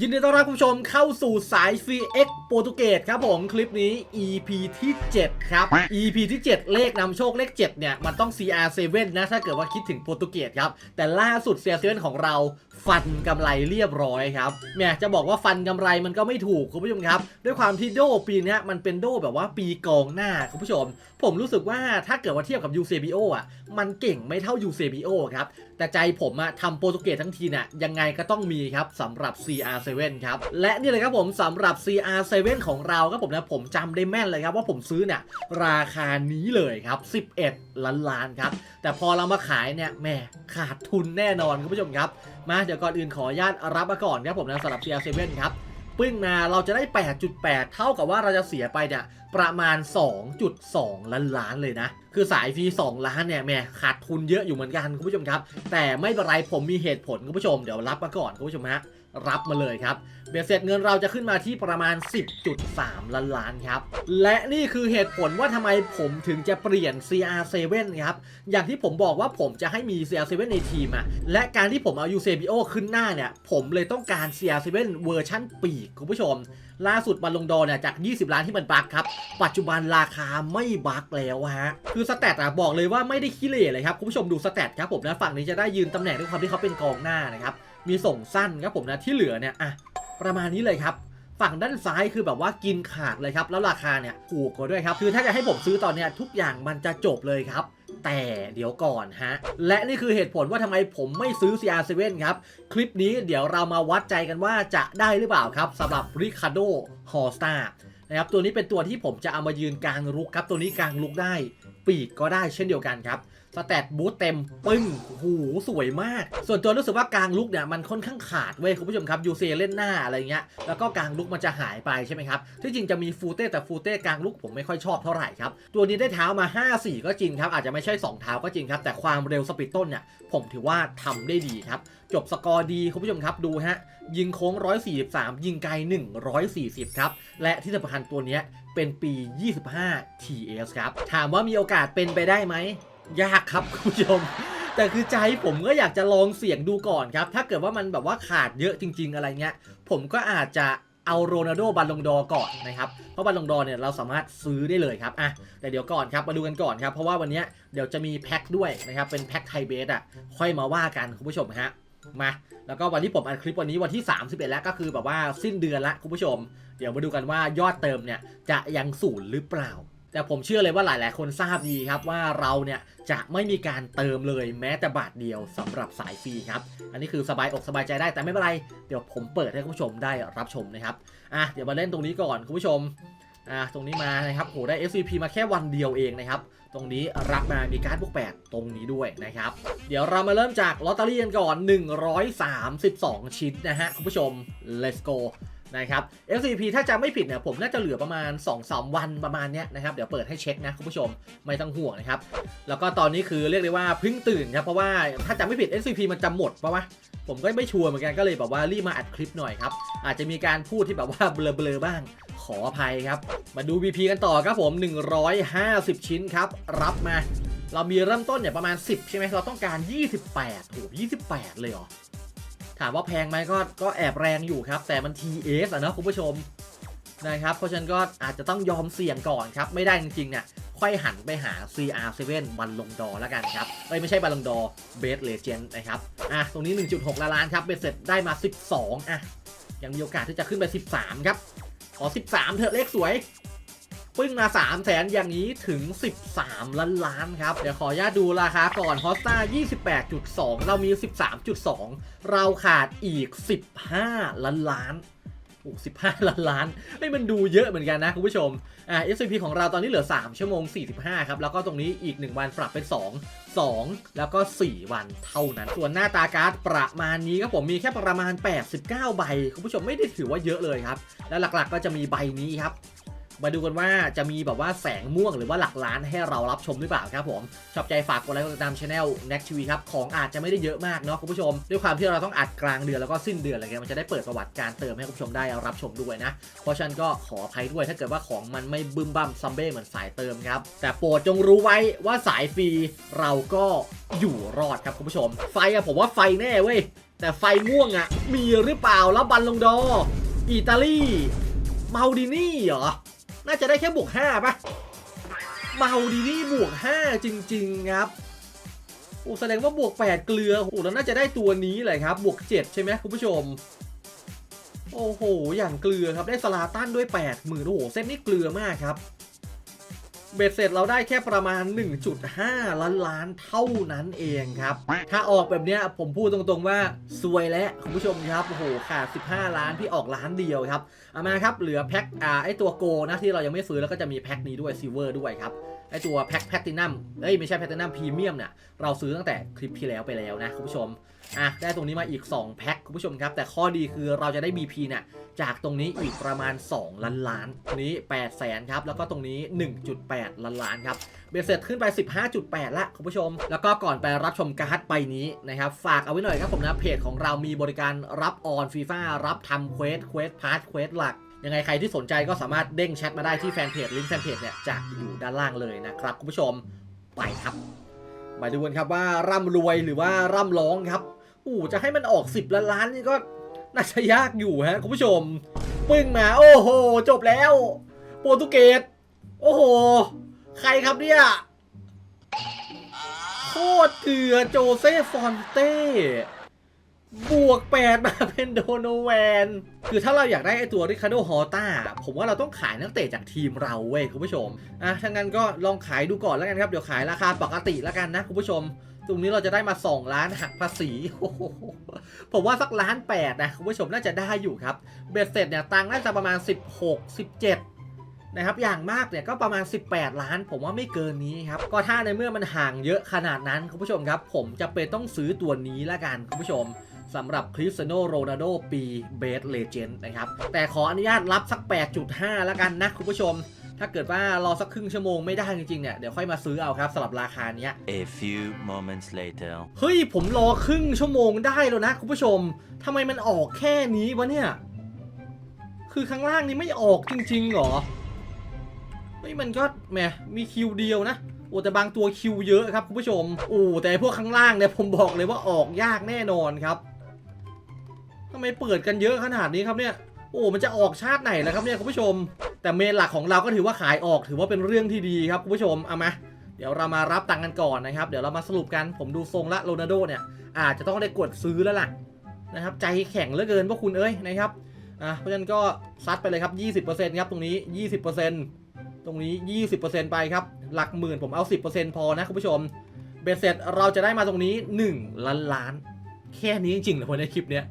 ยินดีต้อนรับคุณผู้ชมเข้าสู่สาย CX โปรตุเกสครับผมคลิปนี้ EP ที่ 7 ครับ EP ที่ 7 เลขนำโชคเลข 7 เนี่ย มันต้อง CR7 นะถ้าเกิดว่าคิดถึงโปรตุเกสครับ แต่ล่าสุด CR7 ของเราฟันกำไรเรียบร้อยครับแหม่จะบอกว่าฟันกำไรมันก็ไม่ถูกคุณผู้ชมครับ ด้วยความที่โดปีนี้มันเป็นโดแบบว่าปีกองหน้าคุณผู้ชม ผมรู้สึกว่าถ้าเกิดว่าเทียบกับ UCBO อะมันเก่งไม่เท่า UCBO ครับ แต่ใจผมอะทำโปรตุเกสทั้งทีน่ะยังไงก็ต้องมีครับสำหรับ CR7 ครับ และนี่เลยครับผมสำหรับ CR7 ของเราครับผมนะผมจำได้แม่นเลยครับว่าผมซื้อเนี่ยราคานี้เลยครับ 11 ล้านล้านครับ แต่พอเรามาขายเนี่ยแหม่ขาดทุนแน่นอนคุณผู้ชมครับ มาเดี๋ยวก่อนอื่นขออนุญาตรับมาก่อนครับผมนะสำหรับ CR7 ครับปึ้งมาเราจะได้ 8.8 เท่ากับว่าเราจะเสียไปเนี่ย ประมาณ 2.2 ล้านล้านเลยนะ คือสายฟรี2ล้านเนี่ยแม่ขาดทุนเยอะอยู่เหมือนกันคุณผู้ชมครับ แต่ไม่เป็นไรผมมีเหตุผลคุณผู้ชมเดี๋ยวรับมาก่อนคุณผู้ชมฮะรับมาเลยครับเบียดเสร็จเงินเราจะขึ้นมาที่ประมาณ 10.3 ล้านล้านครับ และนี่คือเหตุผลว่าทำไมผมถึงจะเปลี่ยน CR7 ครับ อย่างที่ผมบอกว่าผมจะให้มี CR7 ในทีมอะและการที่ผมเอา UCBO ขึ้นหน้าเนี่ย ผมเลยต้องการ CR7 เวอร์ชั่นปีกคุณผู้ชม ล่าสุดบัลลงดอเนี่ยจาก 20 ล้านที่มันบักครับ ปัจจุบันราคาไม่บักแล้วฮะ คือสแตทอะบอกเลยว่าไม่ได้ขี้เหร่เลยครับ คุณผู้ชมดูสแตทครับผมนะฝั่งนี้จะได้ยืนตำแหน่งด้วยความที่เขาเป็นกองหน้านะครับ มีส่งสั้นครับผมนะที่เหลือเนี่ยอะประมาณนี้เลยครับฝั่งด้านซ้ายคือแบบว่ากินขาดเลยครับ แล้วราคาเนี่ยถูกกว่าด้วยครับ คือถ้าจะให้ผมซื้อตอนเนี้ยทุกอย่างมันจะจบเลยครับ แต่เดี๋ยวก่อนฮะ และนี่คือเหตุผลว่าทำไมผมไม่ซื้อ CR7 ครับ คลิปนี้เดี๋ยวเรามาวัดใจกันว่าจะได้หรือเปล่าครับสำหรับ Ricardo h o r s t a r นะครับตัวนี้เป็นตัวที่ผมจะเอามายืนกลางลุกครับ ตัวนี้กลางลุกได้ ปีกก็ได้เช่นเดียวกันครับ สแตทบูทเต็มปึ้งหูสวยมาก ส่วนตัวรู้สึกว่ากลางลุกเนี่ยมันค่อนข้างขาดเว้ยคุณผู้ชมครับยูเซเล่นหน้าอะไรเงี้ยแล้วก็กลางลุกมันจะหายไปใช่ไหมครับที่จริงจะมีฟูเต้แต่ฟูเต้กลางลุกผมไม่ค่อยชอบเท่าไหร่ครับตัวนี้ได้เท้ามา 5 4 ก็จริงครับอาจจะไม่ใช่ 2 เท้าก็จริงครับแต่ความเร็วสปีดต้นเนี่ยผมถือว่าทำได้ดีครับจบสกอร์ดีคุณผู้ชมครับดูฮะยิงโค้ง 143 ยิงไกล 140 ครับ และที่สำคัญตัวนี้เป็นปี 25 TS ครับ ถามว่ามีโอกาสเป็นไปได้ไหม ยากครับคุณผู้ชม แต่คือใจผมก็อยากจะลองเสี่ยงดูก่อนครับ ถ้าเกิดว่ามันแบบว่าขาดเยอะจริง ๆ อะไรเงี้ย ผมก็อาจจะเอาโรนัลโดบัลลงดอร์ก่อนนะครับ เพราะบัลลงดอร์เนี่ยเราสามารถซื้อได้เลยครับอะแต่เดี๋ยวก่อนครับมาดูกันก่อนครับ เพราะว่าวันนี้เดี๋ยวจะมีแพ็คด้วยนะครับ เป็นแพ็คไทยเบสอะ ค่อยมาว่ากันคุณผู้ชมฮะ มา แล้วก็วันที่ผมอัดคลิปวันนี้วันที่ 31 แล้วก็คือแบบว่าสิ้นเดือนละคุณผู้ชม เดี๋ยวมาดูกันว่ายอดเติมเนี่ยจะยังศูนย์หรือเปล่า แต่ผมเชื่อเลยว่าหลาย ๆ คนทราบดีครับว่าเราเนี่ยจะไม่มีการเติมเลยแม้แต่บาทเดียวสำหรับสายฟรีครับ อันนี้คือสบายอกสบายใจได้แต่ไม่เป็นไร เดี๋ยวผมเปิดให้คุณผู้ชมได้รับชมนะครับ อะเดี๋ยวมาเล่นตรงนี้ก่อนคุณผู้ชม อะตรงนี้มานะครับโหได้ SCP มาแค่วันเดียวเองนะครับ ตรงนี้รับมามีการ์ดบวก 8 ตรงนี้ด้วยนะครับ เดี๋ยวเรามาเริ่มจากลอตเตอรี่กันก่อน 132 ชิ้นนะฮะคุณผู้ชม let's go นะครับ SCP ถ้าจำไม่ผิดเนี่ยผมน่าจะเหลือประมาณ 2-3 วันประมาณเนี้ยนะครับ เดี๋ยวเปิดให้เช็คนะคุณผู้ชมไม่ต้องห่วงนะครับ แล้วก็ตอนนี้คือเรียกได้ว่าเพิ่งตื่นครับ เพราะว่าถ้าจำไม่ผิด SCP มันจะหมดปะวะผมก็ไม่ชัวร์เหมือนกันก็เลยแบบว่ารีบมาอัดคลิปหน่อยครับ อาจจะมีการพูดที่แบบว่าเบลอๆบ้าง ขออภัยครับ มาดู VP กันต่อครับผม 150 ชิ้นครับ รับมา เรามีเริ่มต้นเนี่ยประมาณ 10 ใช่ไหมเราต้องการ 28โอ้28 เลยเหรอ ถามว่าแพงไหมก็ก็แอบแรงอยู่ครับ แต่มัน TS อะนะคุณผู้ชมนะครับเพราะฉะนั้นก็อาจจะต้องยอมเสี่ยงก่อนครับ ไม่ได้จริงๆเนี่ยค่อยหันไปหา CR7 บัลลงดอแล้วกันครับเอ้ยไม่ใช่บัลลงดอเบสเลเจนด์นะครับอะตรงนี้ 1.6 ล้านล้านครับเบสเสร็จได้มา 12 อะ ยังมีโอกาสที่จะขึ้นไป 13 ครับ ขอ 13 เถอะเลขสวย ปึ้งมา3 0 0แสนอย่างนี้ถึง 13 ล้านล้านครับ เดี๋ยวขออนุญาตดูราคาก่อนฮอสตา28.2 เรามี 13.2 เราขาดอีก 15 ล้านล้านโอ้15ล้านล้านไม่มันดูเยอะเหมือนกันนะคุณผู้ชม อ่า SCP ของเราตอนนี้เหลือ 3 ชั่วโมง 45 ครับ แล้วก็ตรงนี้อีก 1 วันปรับเป็น 2 2 แล้วก็ 4 วันเท่านั้น ส่วนหน้าตาการ์ดประมาณนี้ครับผมมีแค่ประมาณ 89 ใบ คุณผู้ชมไม่ได้ถือว่าเยอะเลยครับ และหลักๆก็จะมีใบนี้ครับ มาดูกันว่าจะมีแบบว่าแสงม่วงหรือว่าหลักล้านให้เรารับชมหรือเปล่าครับผม ชอบใจฝากกดไลค์กดติดตามช anel Next TV ครับ ของอาจจะไม่ได้เยอะมากเนาะคุณผู้ชม ด้วยความที่เราต้องอัดกลางเดือนแล้วก็สิ้นเดือนอะไรเงี้ยมันจะได้เปิดประวัติการเติมให้คุณผู้ชมได้รับชมด้วยนะ เพราะฉะนั้นก็ขออภัยด้วยถ้าเกิดว่าของมันไม่บึ้มบั้มซัมเบ้เหมือนสายเติมครับแต่โปรดจงรู้ไว้ว่าสายฟรีเราก็อยู่รอดครับคุณผู้ชม ไฟอะผมว่าไฟแน่เว้ยแต่ไฟม่วงอะมีหรือเปล่าแล้วบันลงดออิตาลีเมาดินี่เหรอ น่าจะได้แค่บวก5ปะเมาดีนี่บวก5จริง ๆ ครับโอ้แสดงว่าบวก 8 เกลือโอ้แล้วน่าจะได้ตัวนี้เลยครับ บวก 7 ใช่ไหมคุณผู้ชม โอ้โห อย่างเกลือครับ ได้สลาตันด้วย8หมื่นโอ้โห เส้นนี้เกลือมากครับ เบ็ดเสร็จเราได้แค่ประมาณ 1.5 ล้านล้านเท่านั้นเองครับ ถ้าออกแบบเนี้ยผมพูดตรงๆว่าซวยแล้วคุณผู้ชมครับโอ้โหขาด 15 ล้านพี่ออกล้านเดียวครับเอามาครับเหลือแพ็คอ่าไอตัวโกนะที่เรายังไม่ซื้อแล้วก็จะมีแพ็คนี้ด้วยซิเวอร์ด้วยครับไอตัวแพ็คแพตตินัมเอ้ยไม่ใช่แพตตินัมพรีเมียมเนี่ยเราซื้อตั้งแต่คลิปที่แล้วไปแล้วนะคุณผู้ชม อะได้ตรงนี้มาอีก 2 แพ็คคุณผู้ชมครับ แต่ข้อดีคือเราจะได้ BP เนี่ยจากตรงนี้อีกประมาณ 2 ล้านล้านตรงนี้8แสนครับแล้วก็ตรงนี้ 1.8 ล้านล้านครับเบสเสร็จขึ้นไป 15.8 ละคุณผู้ชม แล้วก็ก่อนไปรับชมการ์ดใบนี้นะครับฝากเอาไว้หน่อยครับผมนะเพจของเรามีบริการรับออนฟีฟ่ารับทำเควสเควสพาร์ทเควสหลักยังไงใครที่สนใจก็สามารถเด้งแชทมาได้ที่แฟนเพจลิงก์แฟนเพจเนี่ยจะอยู่ด้านล่างเลยนะครับคุณผู้ชมไปครับมาดูกันครับว่าร่ำรวยหรือว่าร่ำร้องครับ อู้จะให้มันออก10ล้านล้านนี่ก็น่าจะยากอยู่ฮะคุณผู้ชม ปึ้งมาโอ้โห จบแล้ว โปรตุเกสโอ้โห ใครครับเนี่ยโคตรเถื่อโจเซฟฟอนเต้บวก 8 มาเป็นโดโนแวน คือถ้าเราอยากได้ไอตัวริคาร์โดฮอต้าผมว่าเราต้องขายนักเตะจากทีมเราเว้ยคุณผู้ชม อะถ้างั้นก็ลองขายดูก่อนแล้วกันครับ เดี๋ยวขายราคาปกติแล้วกันนะคุณผู้ชม ตรงนี้เราจะได้มา 2 ล้านหักภาษีผมว่าสักล้านแปดนะคุณผู้ชมน่าจะได้อยู่ครับ เบ็ดเสร็จเนี่ยตังค์น่าจะประมาณ 16 17นะครับอย่างมากเนี่ยก็ประมาณ 18 ล้าน ผมว่าไม่เกินนี้ครับก็ถ้าในเมื่อมันห่างเยอะขนาดนั้นคุณผู้ชมครับ ผมจะเป็นต้องซื้อตัวนี้ละกันคุณผู้ชมสำหรับคริสเตียโนโรนัลโดปีเบสเลเจนด์นะครับ แต่ขออนุญาตรับสัก 8.5ละกันนะคุณผู้ชม ถ้าเกิดว่ารอสักครึ่งชั่วโมงไม่ได้จริงๆเนี่ยเดี๋ยวค่อยมาซื้อเอาครับสำหรับราคาเนี้ย A few moments later. เฮ้ยผมรอครึ่งชั่วโมงได้แล้วนะคุณผู้ชมทำไมมันออกแค่นี้วะเนี่ย คือข้างล่างนี้ไม่ออกจริงๆเหรอเฮ้ยมันก็แหมมีคิวเดียวนะโอ้แต่บางตัวคิวเยอะครับคุณผู้ชมโอ้แต่พวกข้างล่างเนี่ยผมบอกเลยว่าออกยากแน่นอนครับทำไมเปิดกันเยอะขนาดนี้ครับเนี่ย โอ้มันจะออกชาติไหนแล้วครับเนี่ยคุณผู้ชม แต่เมนหลักของเราก็ถือว่าขายออกถือว่าเป็นเรื่องที่ดีครับคุณผู้ชมเอามาเดี๋ยวเรามารับตังค์กันก่อนนะครับ เดี๋ยวเรามาสรุปกันผมดูทรงละโรนัลโดเนี่ยอาจจะต้องได้กดซื้อแล้วล่ะนะครับใจแข็งเหลือเกินพวกคุณเอ้ยนะครับอะเพราะฉะนั้นก็ซัดไปเลยครับ 20%ครับตรงนี้ 20%ตรงนี้ 20%ไปครับหลักหมื่นผมเอา 10%พอนะคุณผู้ชมเบ็ดเสร็จเราจะได้มาตรงนี้ 1 ล้านล้าน แค่นี้จริงๆเหรอในคลิปเนี้ย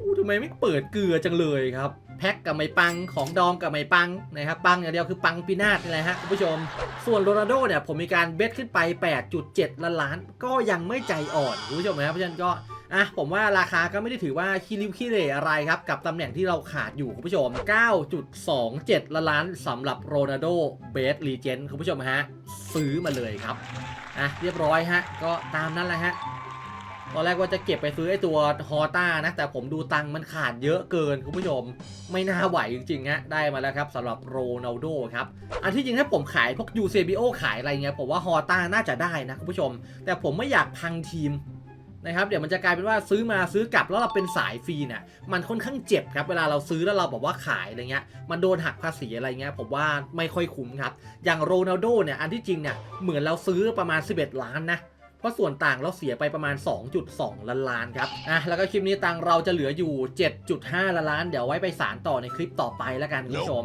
อู้ทำไมไม่เปิดเกลือจังเลยครับ แพ็กกับไม่ปังของดองกับไม่ปังนะครับปังอย่างเดียวคือปังปีนาศนี่แหละฮะคุณผู้ชม ส่วนโรนัลโดเนี่ยผมมีการเบสขึ้นไป 8.7 ล้านล้าน ก็ยังไม่ใจอ่อนคุณผู้ชมนะครับเพราะฉะนั้นก็อะผมว่าราคาก็ไม่ได้ถือว่าคิริวคิเลอะไรครับ กับตำแหน่งที่เราขาดอยู่คุณผู้ชม 9.27 ล้านล้านสำหรับโรนัลโดเบสลีเจนคุณผู้ชมฮะ ซื้อมาเลยครับ อะเรียบร้อยฮะ ก็ตามนั้นแหละฮะ ตอนแรกว่าจะเก็บไปซื้อไอ้ตัวฮอต้านะ แต่ผมดูตังมันขาดเยอะเกินคุณผู้ชม ไม่น่าไหวจริงๆฮะได้มาแล้วครับสำหรับโรนัลโดครับ อันที่จริงถ้าผมขายพวกยูเซบิโอขายอะไรเงี้ยผมว่าฮอต้าน่าจะได้นะคุณผู้ชม แต่ผมไม่อยากพังทีมนะครับเดี๋ยวมันจะกลายเป็นว่าซื้อมาซื้อกลับแล้วเราเป็นสายฟรีเนี่ยมันค่อนข้างเจ็บครับเวลาเราซื้อแล้วเราบอกว่าขายอะไรเงี้ยมันโดนหักภาษีอะไรเงี้ยผมว่าไม่ค่อยคุ้มครับอย่างโรนัลโดเนี่ยอันที่จริงเนี่ยเหมือนเราซื้อประมาณ 11 ล้านนะ ราะส่วนต่างเราเสียไปประมาณ 2.2 ล้านล้านครับอะแล้วก็คลิปนี้ตังเราจะเหลืออยู่ 7.5 ล้านล้าน เดี๋ยวไว้ไปสารต่อในคลิปต่อไปแล้วกันคุณผู้ชม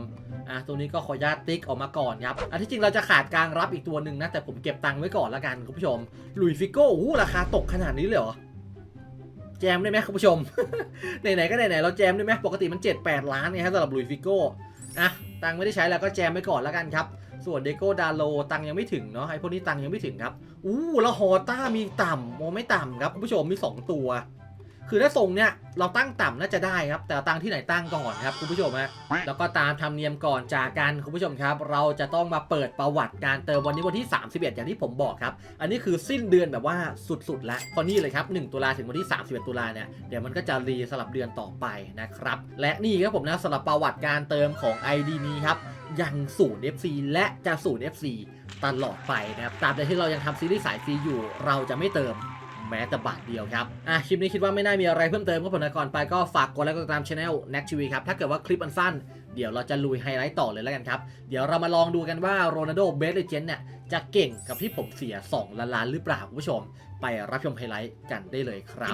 อะตัวนี้ก็ขออนุญาตติ๊กออกมาก่อนครับอันที่จริงเราจะขาดกลางรับอีกตัวหนึ่งนะแต่ผมเก็บตังไว้ก่อนแล้วกันคุณผู้ชมลุยฟิโก้โอ้ราคาตกขนาดนี้เลยเหรอแจมได้ไหมคุณผู้ชม ไหนๆก็ไหนๆเราแจมได้ไหมปกติมัน 7-8 ล้านไงครับสำหรับลุยฟิโก้ อะตังไม่ได้ใช้แล้วก็แจมไปก่อนแล้วกันครับ ส่วนเดโก้ดาโลตังยังไม่ถึงเนาะไอพวกนี้ตังยังไม่ถึงครับอู้แล้วฮอต้ามีต่ำโมไม่ต่ำครับคุณผู้ชมมี 2 ตัว คือถ้าส่งเนี่ยเราตั้งต่ำน่าจะได้ครับ แต่ตั้งที่ไหนตั้งก่อนครับคุณผู้ชมฮะแล้วก็ตามธรรมเนียมก่อนจากกันคุณผู้ชมครับ เราจะต้องมาเปิดประวัติการเติมวันนี้วันที่ 31 อย่างที่ผมบอกครับ อันนี้คือสิ้นเดือนแบบว่าสุดๆ แล้วพอนี่เลยครับ 1 ตุลาถึงวันที่ 31 ตุลาเนี่ยเดี๋ยวมันก็จะรีสลับเดือนต่อไปนะครับ และนี่ครับผมนะสำหรับประวัติการเติมของ ID นี้ครับยังศูนย์ FC และจะศูนย์ FC ตลอดไปนะครับตาบใดที่เรายังทำซีรีส์สายฟรีอยู่ เราจะไม่เติม แม้แต่บาทเดียวครับ อะคลิปนี้คิดว่าไม่น่ามีอะไรเพิ่มเติมก็ผลก่อนไปก็ฝากกดไลค์กดติดตามช anel n a c t v ครับถ้าเกิดว่าคลิปมันสั้นเดี๋ยวเราจะลุยไฮไลท์ต่อเลยแล้วกันครับ เดี๋ยวเรามาลองดูกันว่าโรนัลโดเบสเลเจนเนี่ยจะเก่งกับที่ผมเสีย 2 ล้านล้านหรือเปล่าคุณผู้ชม ไปรับชมไฮไลท์กันได้เลยครับ